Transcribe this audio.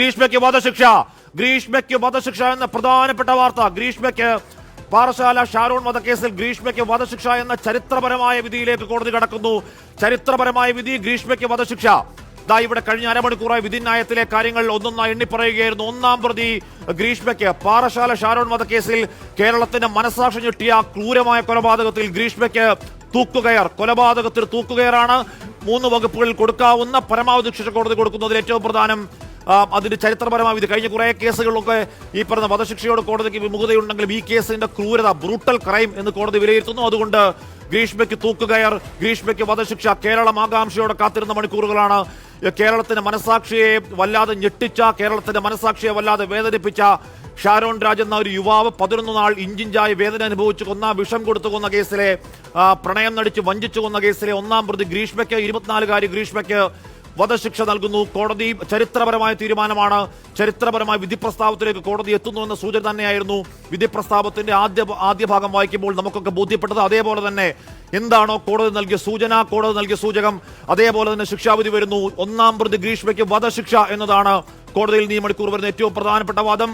ഗ്രീഷ്മയ്ക്ക് വധശിക്ഷ. ഗ്രീഷ്മയ്ക്ക് വധശിക്ഷ എന്ന പ്രധാനപ്പെട്ട വാർത്ത. ഗ്രീഷ്മയ്ക്ക് പാറശാല ഷാരോൺ വധക്കേസിൽ ഗ്രീഷ്മയ്ക്ക് വധശിക്ഷ എന്ന ചരിത്രപരമായ വിധിയിലേക്ക് കോടതി കടക്കുന്നു. ചരിത്രപരമായ വിധി ഗ്രീഷ്മയ്ക്ക് വധശിക്ഷ. ദാ ഇവിടെ കഴിഞ്ഞ അരമണിക്കൂറായി വിധിന്യായത്തിലെ കാര്യങ്ങൾ ഒന്നൊന്നായി എണ്ണിപ്പറയുകയായിരുന്നു ഒന്നാം പ്രതി ഗ്രീഷ്മയ്ക്ക് പാറശാല ഷാരോൺ വധക്കേസിൽ കേരളത്തിന്റെ മനസാക്ഷി ഞെട്ടിയ ക്രൂരമായ കൊലപാതകത്തിൽ ഗ്രീഷ്മയ്ക്ക് തൂക്കുകയർ. കൊലപാതകത്തിൽ തൂക്കുകയറാണ്. മൂന്ന് വകുപ്പുകളിൽ കൊടുക്കാവുന്ന പരമാവധി ശിക്ഷ കോടതി കൊടുക്കുന്നതിൽ ഏറ്റവും പ്രധാനം ആ, അതിന്റെ ചരിത്രപരമായ ഇത് കഴിഞ്ഞ കുറേ കേസുകളിലൊക്കെ ഈ പറഞ്ഞ വധശിക്ഷയോട് കോടതിക്ക് വിമുഖതയുണ്ടെങ്കിലും ഈ കേസിന്റെ ക്രൂരത ബ്രൂട്ടൽ ക്രൈം എന്ന് കോടതി വിലയിരുത്തുന്നു. അതുകൊണ്ട് ഗ്രീഷ്മയ്ക്ക് തൂക്കുകയർ ഗ്രീഷ്മയ്ക്ക് വധശിക്ഷ കേരളം ആകാംക്ഷയോടെ കാത്തിരുന്ന മണിക്കൂറുകളാണ്. കേരളത്തിന്റെ മനസാക്ഷിയെ വല്ലാതെ ഞെട്ടിച്ച കേരളത്തിന്റെ മനസാക്ഷിയെ വല്ലാതെ വേദനിപ്പിച്ച ഷാരോൺ രാജ് എന്ന ഒരു യുവാവ് പതിനൊന്ന് നാൾ ഇഞ്ചിഞ്ചായി വേദന അനുഭവിച്ചു കൊന്ന വിഷം കൊടുത്തു കൊന്ന കേസിലെ പ്രണയം നടിച്ച് വഞ്ചിച്ചു കൊന്ന കേസിലെ ഒന്നാം പ്രതി ഗ്രീഷ്മയ്ക്ക് ഇരുപത്തിനാലുകാരി ഗ്രീഷ്മയ്ക്ക് വധശിക്ഷ നൽകുന്നു. കോടതി ചരിത്രപരമായ തീരുമാനമാണ്. ചരിത്രപരമായ വിധി പ്രസ്താവത്തിലേക്ക് കോടതി എത്തുന്നു എന്ന സൂചന തന്നെയായിരുന്നു. വിധി പ്രസ്താവത്തിന്റെ ആദ്യ ആദ്യ ഭാഗം വായിക്കുമ്പോൾ നമുക്കൊക്കെ ബോധ്യപ്പെട്ടത് അതേപോലെ തന്നെ എന്താണോ കോടതി നൽകിയ സൂചന കോടതി നൽകിയ സൂചകം. അതേപോലെ തന്നെ ശിക്ഷാവിധി വരുന്നു. ഒന്നാം പ്രതി ഗ്രീഷ്മയ്ക്ക് വധശിക്ഷ എന്നതാണ് കോടതിയിൽ മണിക്കൂർ വരുന്ന ഏറ്റവും പ്രധാനപ്പെട്ട വാദം.